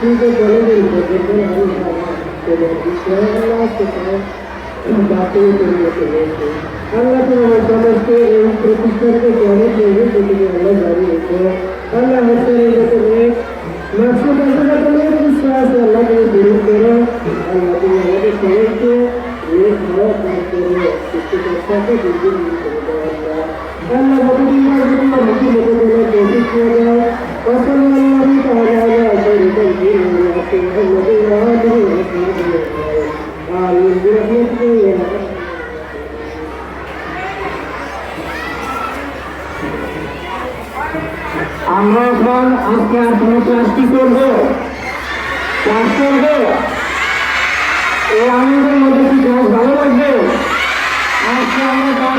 चीज़ें बोलेंगे इनको देखने वाली बातें करने के लिए अल्लाह को हम समझते इन प्रतिष्ठान के कहने के लिए जितने अल्लाह जारी होते हैं अल्लाह हर तरीके से मैं माफ़ी करना तो मेरे विश्वास है अल्लाह के ज़रूर करो अल्लाह को यहाँ पे कहने के ये खाओ काम करो इसकी चर्चा के ज़िंदगी अल्लाह बहुत ही मज़बूत मज़बूत আমরা এখন আজকে আপনার ক্লাস কি করব? এই আনন্দের মধ্যে কি ক্লাস ভালো লাগবে? আজকে আমরা তার